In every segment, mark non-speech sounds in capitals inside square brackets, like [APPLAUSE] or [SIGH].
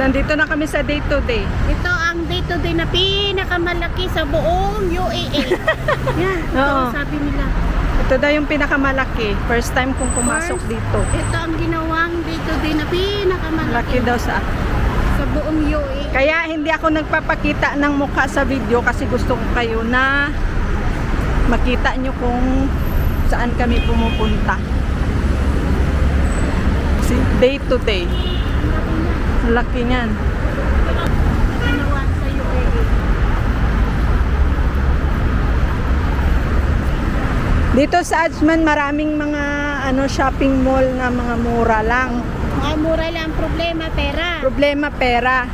nandito na kami sa day to day. Ito ang day-to-day na pinakamalaki sa buong UAE. [LAUGHS] Yan, ito Oo. sabi nila. Ito daw yung pinakamalaki. First time kong pumasok First. dito. Ito ang ginawang day-to-day na pinakamalaki Malaki daw sa... sa buong. UAE. Kaya hindi ako nagpapakita ng mukha sa video kasi gusto ko kayo na makita nyo kung saan kami pumupunta. Kasi day to day. Laki niyan. Dito sa Ajman maraming mga ano shopping mall na mga mura lang. Mga mura lang problema, pera. Problema pera.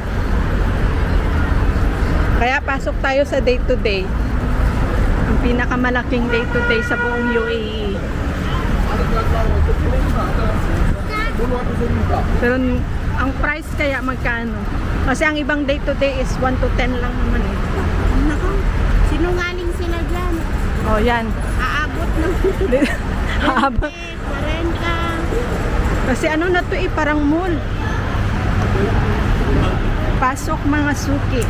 Kaya pasok tayo sa day to day. Ang pinakamalaking day to day sa buong. UAE. Pero ang price kaya magkano? Kasi ang ibang day to day is 1 to 10 lang naman eh. Nako, sinungaling sila dyan. Oh, yan. Aabot ng Haba. 40. Kasi ano na to eh, parang mall. Pasok mga suki.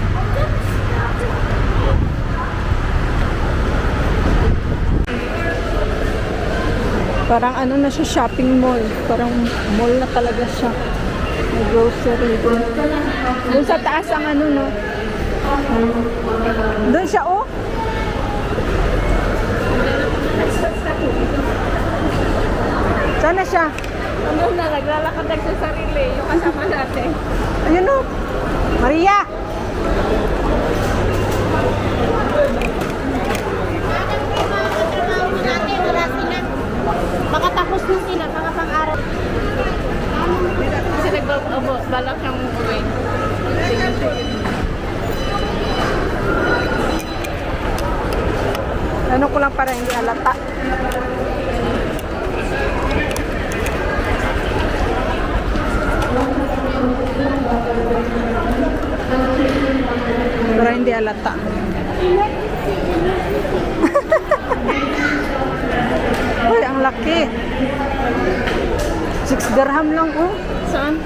Parang ano na siya, shopping mall. Parang mall na talaga siya. Grocery doon. Doon sa taas ang ano, no? Doon siya, oh. Sana siya. Ano na, naglalakad sa sarili, yung kasama natin. Ayun o. Maria! Trabaho natin, wala sila. Baka tapos na sila, baka pang-araw. Kasi nagbalak siyang uwi. Ano ko lang para hindi alata. Para hindi alata. [LAUGHS] Uy, ang laki. 6 dirham lang oh. Saan?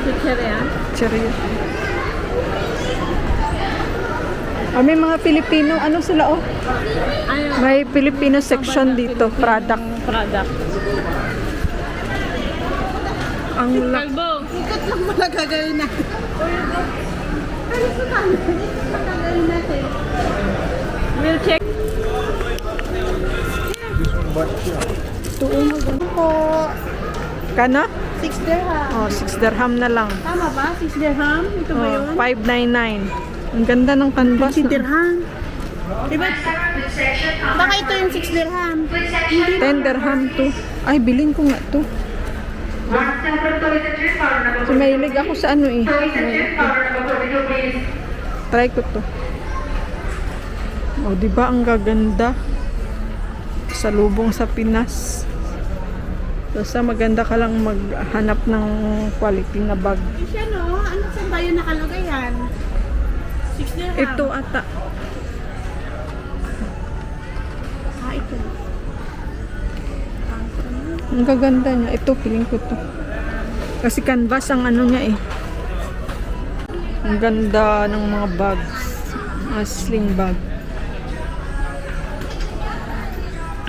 Picture yan? Cherry. Ah, may mga Pilipino, ano sila oh? Ayun. May Filipino section dito, product. Product. Ang laki. Kalbo! Ikat lang pala gagawin natin. Ano sa kanya? Gagawin natin. We'll check. Tuon maganda po. Kano? 6 dirham. Oh, 6 dirham na lang. Tama ba? 6 dirham? Ito ba yun? Oh, 599. Ang ganda ng canvas. 6 no? dirham. Diba? Baka ito yung 6 dirham. Hindi 10 dirham to. Ay, bilhin ko nga to. So, mahilig ako sa ano eh. Try ko to. Oh, di ba ang gaganda? Sa lubong sa Pinas. Basta maganda ka lang maghanap ng quality na bag. siya no? Ano saan ba yun nakalagay yan? 6 dirham. Ito ata. Ah, ito. Ang gaganda niya. Ito, feeling ko to. Kasi canvas ang ano niya eh. Ang ganda ng mga bags. Mga sling bag.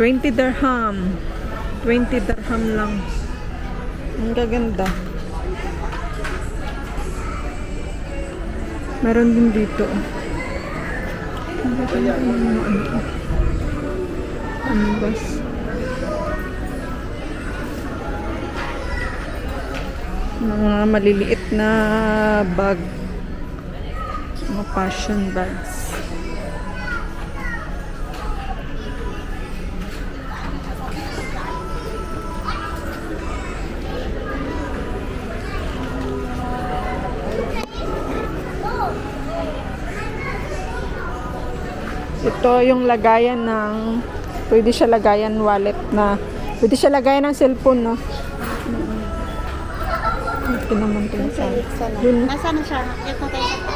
20 dirham. 20 dirham lang. Ang gaganda. Meron din dito. Ang gaganda yung mga ano. oh. Canvas. mga maliliit na bag mga fashion bags ito yung lagayan ng pwede siya lagayan wallet na pwede siya lagayan ng cellphone no ito naman ito sa Dun. Nasaan na siya? Ito tayo sa.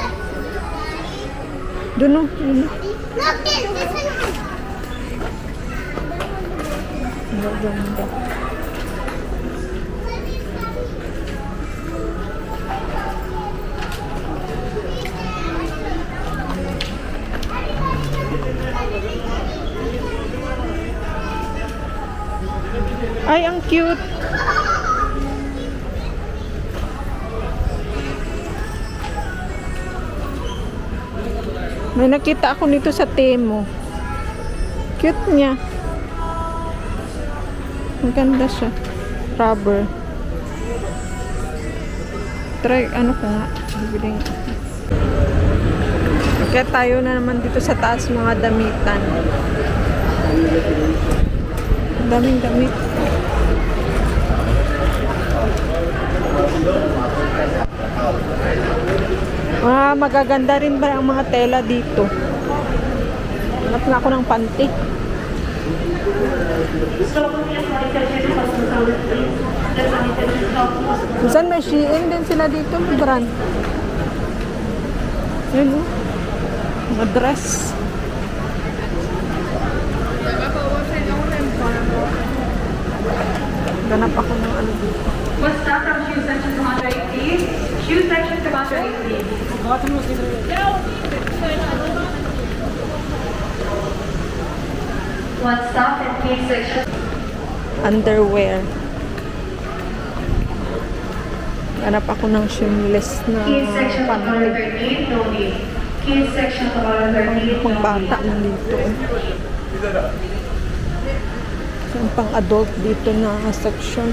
Doon no, yun no. Ang gaganda. Ay, ang cute. May nakita ako nito sa Temo. Cute niya. Ang ganda siya. Rubber. Try, ano ko nga. Bibiling. Kaya tayo na naman dito sa taas mga damitan. Daming damit. Ah, magaganda rin ba ang mga tela dito? Hanap na ako ng panty. Minsan may Shein din sila dito, brand. Yun, oh. Mga dress. Ganap ako ng ano dito. We'll start from shoe section to lingerie, please. Shoe section to lingerie, please. One stop and key section. Underwear. Ganap ako ng seamless na Key section to panty. 13, no need. Key section to 13, Pang no bata need. na dito. Yung pang adult dito na section.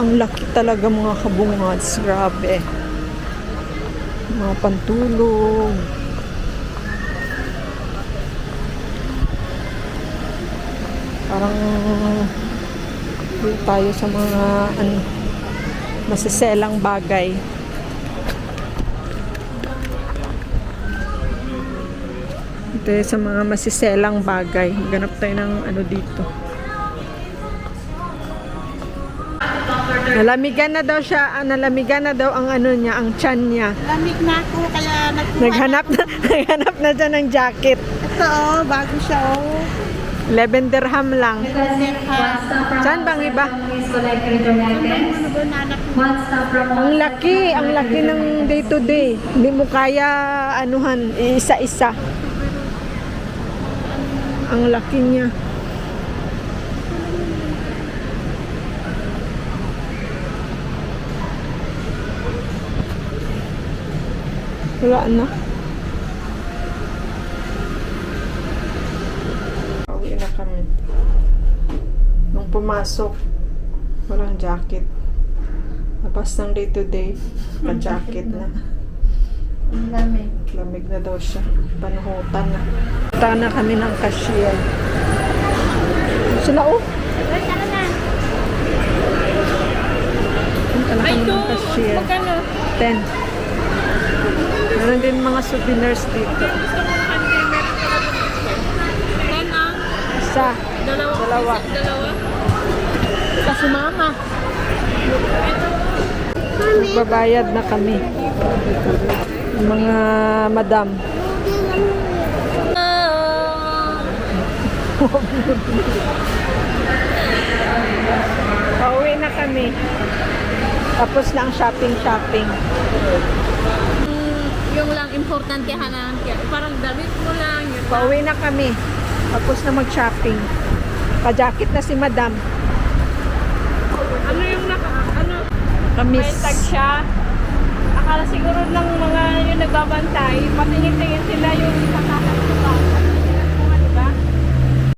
Ang laki talaga mga kabungads. Grabe. Mga pantulog. Parang tayo sa mga ano, masiselang bagay. Ito yung sa mga masiselang bagay. Ganap tayo ng ano dito. Nalamigan na daw siya, ah, nalamigan na daw ang ano niya, ang chan niya. Lamig na ako, kaya nagkuha. Naghanap na, [LAUGHS] naghanap na siya ng jacket. Ito oh, bago siya oh. 11 dirham lang. Saan bang iba? Ang laki, ang laki ng day to day. Hindi mo kaya anuhan, isa-isa. Ang laki niya. Wala na. Pauwi na kami. Nung pumasok, walang jacket. Labas ng day to day, pa-jacket na. Lamig. Lamig na daw siya. Panuhutan na. Punta na kami ng cashier. Sila oh. Punta na kami ng cashier. Magkano? 10. Meron din mga souvenirs dito. Ang Isa. dalawa. Dalawa. Dalawa. Kasi mama. Magbabayad na kami. Mga madam. [LAUGHS] Pauwi na kami. Tapos na ang shopping-shopping. Yung lang importante hanan parang damit mo lang. Yung Pauwi na kami. Tapos na mag-shopping. Pa-jacket na si madam. ano yung naka, ano, Kamis. may tag siya. Akala siguro ng mga yung nagbabantay, patingin-tingin sila yung kakaka